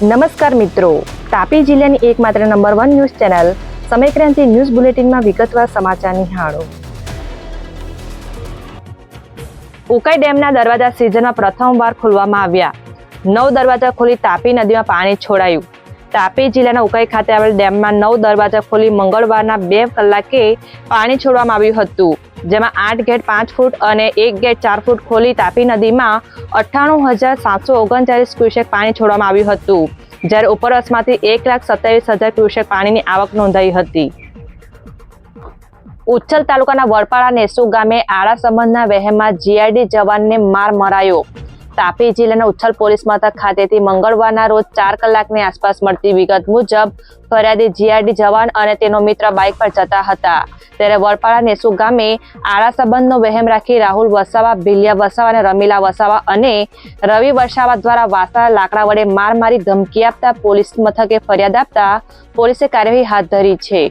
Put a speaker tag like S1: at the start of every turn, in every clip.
S1: નમસ્કાર મિત્રો. તાપી જિલ્લાની એકમાત્ર number one news channel Samaykranti news બુલેટિનમાં વિગતવાર સમાચાર નિહાળો. ઉકાઈ ડેમના દરવાજા સિઝનમાં પ્રથમવાર ખોલવામાં આવ્યા. નવ દરવાજા ખોલી તાપી નદીમાં પાણી છોડાયું. તાપી જિલ્લાના ઉકાઈ ખાતે આવેલ ડેમમાં નવ દરવાજા ખોલી મંગળવારના બે કલાકે પાણી છોડવામાં આવ્યું હતું, જેમાં આઠ ગેટ પાંચ ફૂટ અને એક ગેટ ચાર ફૂટ ખોલી તાપી નદીમાં અઠ્ઠાણું હજાર સાતસો ઓગણચાલીસ ક્યુસેક પાણી છોડવામાં આવ્યું હતું, જ્યારે ઉપરવાસમાંથી એક લાખ સત્યાવીસ હજાર ક્યુસેક પાણીની આવક નોંધાઈ હતી. ઉચ્છલ તાલુકાના વડપાડા નેસુ ગામે આડા સંબંધના વહેમમાં જીઆઈડી જવાનને માર મરાયો. તાપી જિલ્લાના ઉચ્છલ પોલીસ મથક ખાતેથી મંગળવારના રોજ ચાર કલાકની આસપાસ મળતી વિગત મુજબ ફરિયાદી જીઆરડી જવાન અને તેનો મિત્ર બાઇક પર જતા હતા. ત્યારે વડપાડા નેસુ ગામે આડા સંબંધનો વહેમ રાખી રાહુલ વસાવા ભીલિયા વસાવા અને રમીલા વસાવા અને રવિ વસાવા દ્વારા વાસા લાકડા વડે માર મારી ધમકી આપતા પોલીસ મથકે ફરિયાદ આપતા પોલીસે કાર્યવાહી હાથ ધરી છે.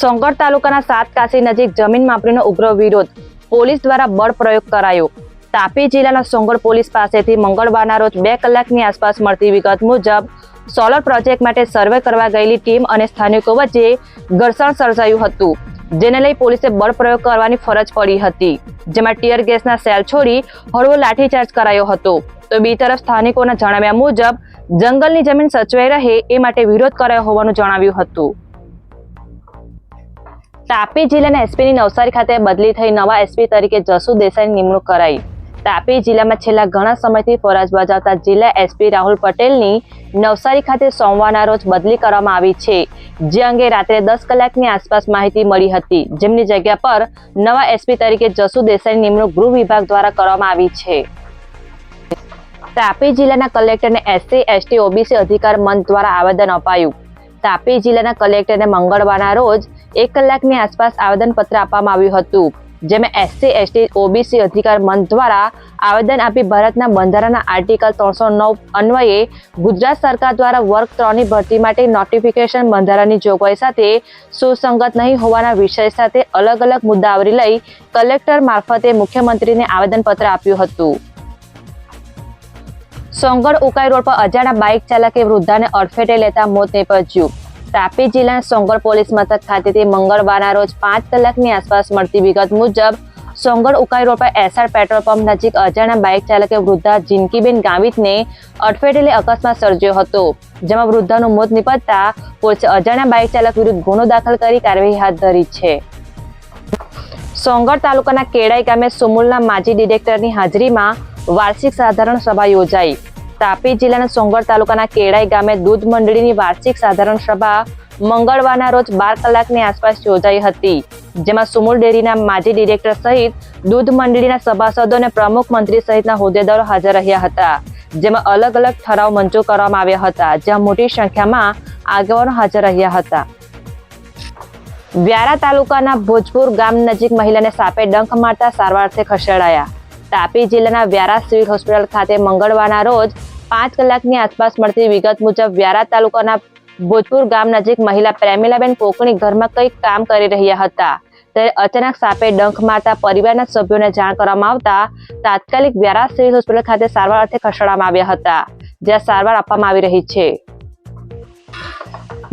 S1: સોંગઢ તાલુકાના સાત કાશી નજીક જમીન માપણીનો ઉગ્ર વિરોધ પોલીસ દ્વારા બળ પ્રયોગ કરાયો. તાપી જિલ્લાના સોંગળ પોલીસ પાસેથી મંગળવારના રોજ બે કલાકની આસપાસ મળતી વિગત મુજબ સોલર પ્રોજેક્ટ માટે સર્વે કરવા ગયેલી ટીમ અને સ્થાનિકો વચ્ચે ઘર્ષણ સર્જાયું હતું, જેને લઈ પોલીસે બળ પ્રયોગ કરવાની ફરજ પડી હતી, જેમાં ટીયર ગેસના સેલ છોડી હળવો લાઠીચાર્જ કરાયો હતો. તો બી તરફ સ્થાનિકોના જણાવ્યા મુજબ, જંગલની જમીન સચવાઈ રહે એ માટે વિરોધ કરાયો હોવાનું જણાવ્યું હતું. તાપી જિલ્લાના એસપીની નવસારી ખાતે બદલી થઈ નવા એસપી તરીકે જસુ દેસાઈની નિમણૂક કરાઈ. તાપી જિલ્લામાં છેલ્લા ઘણા સમયથી ફરજ બજાવતા જિલ્લા એસપી રાહુલ પટેલની નવસારી ખાતે સોમવારના રોજ બદલી કરવામાં આવી છે. જે અંગે રાત્રે દસ કલાકની આસપાસ માહિતી મળી હતી. જેમની જગ્યા પર નવા એસપી તરીકે જસુ દેસાઈની નિમણૂક ગૃહ વિભાગ દ્વારા કરવામાં આવી છે. તાપી જિલ્લાના કલેક્ટરને એસસી, એસટી, ઓબીસી અધિકાર મંચ દ્વારા આવેદન અપાયું. તાપી જિલ્લાના કલેક્ટરને મંગળવારના રોજ એક કલાકની આસપાસ આવેદનપત્ર આપવામાં આવ્યું હતું. જેમાં એસસી એસટી ઓબીસી અધિકાર મંચ દ્વારા આવેદન આપી ભારતના બંધારણના આર્ટિકલ ત્રણસો નવ અન્વયે ગુજરાત સરકાર દ્વારા વર્ગ ત્રણની ભરતી માટે નોટિફિકેશન બંધારણની જોગવાઈ સાથે સુસંગત નહીં હોવાના વિષય સાથે અલગ અલગ મુદ્દા આવરી લઈ કલેક્ટર મારફતે મુખ્યમંત્રીને આવેદનપત્ર આપ્યું હતું. સોંગઢ ઉકાઈ રોડ પર અજાણા બાઇક ચાલકે વૃદ્ધાને અડફેટે લેતા મોત નીપજ્યું. તાપી જિલ્લાના સોંગઢ પોલીસ મથક ખાતેથી મંગળવારના રોજ પાંચ કલાકની આસપાસ મળતી વિગત મુજબ સોંગઢ ઉકાઈ રોડ પર એસઆર પેટ્રોલ પંપ નજીક અજાણા બાઇક ચાલકે વૃદ્ધા જિનકીબેન ગાવિતને અડફેટેલે અકસ્માત સર્જ્યો હતો, જેમાં વૃદ્ધાનું મોત નિપજતા પોલીસે અજાણ્યા બાઇક ચાલક વિરુદ્ધ ગુનો દાખલ કરી કાર્યવાહી હાથ ધરી છે. સોંગઢ તાલુકાના કેડાઈ ગામે સુમુલના માજી ડિરેક્ટરની હાજરીમાં વાર્ષિક સાધારણ સભા યોજાઈ. તાપી જિલ્લાના સોંગર તાલુકાના કેળાઈ ગામે દૂધ મંડળીની વાર્ષિક સાધારણ સભા મંગળવારના રોજ બાર કલાકની આસપાસ યોજાઈ હતી, જેમાં સુમુલ ડેરીના માજી ડિરેક્ટર સહિત દૂધ મંડળીના સભાસદો અને પ્રમુખ મંત્રી સહિતના હોદ્દેદારો હાજર રહ્યા હતા, જેમાં અલગ અલગ ઠરાવ મંજૂર કરવામાં આવ્યા હતા, જ્યાં મોટી સંખ્યામાં આગેવાનો હાજર રહ્યા હતા. વ્યારા તાલુકાના ભોજપુર ગામ નજીક મહિલાને સાપે ડંખ મારતા સારવારથી ખસેડાયા. તાપી જિલ્લાના વ્યારા સિવિલ હોસ્પિટલ ખાતે મંગળવારના રોજ પાંચ કલાકની આસપાસ મળતી વિગત મુજબ વ્યારા તાલુકાના ભોજપુર ગામ નજીક મહિલા પ્રેમિલાબેન કોકણી ઘરમાં કંઈક કામ કરી રહ્યા હતા. ત્યારે અચાનક સાપે ડંખ મારતા પરિવારના સભ્યોને જાણ કરવામાં આવતા તાત્કાલિક વ્યારા સિવિલ હોસ્પિટલ ખાતે સારવાર અર્થે ખસેડવામાં આવ્યા હતા, જ્યાં સારવાર આપવામાં આવી રહી છે.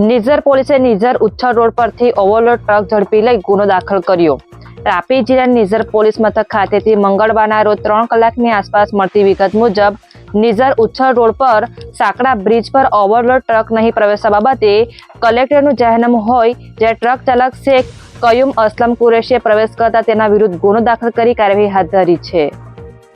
S1: નિઝર પોલીસે નિઝર ઉચ્છળ રોડ પરથી ઓવરલોડ ટ્રક ઝડપી લઈ ગુનો દાખલ કર્યો. તાપી જિલ્લાની નિઝર પોલીસ મથક ખાતેથી મંગળવારના રોજ ત્રણ કલાકની આસપાસ મળતી વિગત મુજબ નિઝર ઉચ્છળ રોડ પર સાંકડા બ્રિજ પર ઓવરલોડ ટ્રક નહીં પ્રવેશવા બાબતે કલેક્ટરનું જાહેરનામું હોય જ્યારે ટ્રક ચાલક શેખ કયુમ અસલમ કુરેશીએ પ્રવેશ કરતા તેના વિરુદ્ધ ગુનો દાખલ કરી કાર્યવાહી હાથ ધરી છે.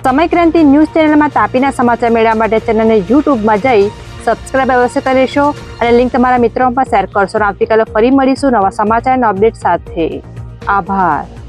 S1: સમયક્રાંતિ ન્યૂઝ ચેનલમાં તાપીના સમાચાર મેળવવા માટે ચેનલને યુટ્યુબમાં જઈ સબસ્ક્રાઇબ અવશ્ય કરી લેશો અને લિંક તમારા મિત્રોમાં પણ શેર કરશો. આવતીકાલે ફરી મળીશું નવા સમાચાર અને અપડેટ સાથે. આભાર.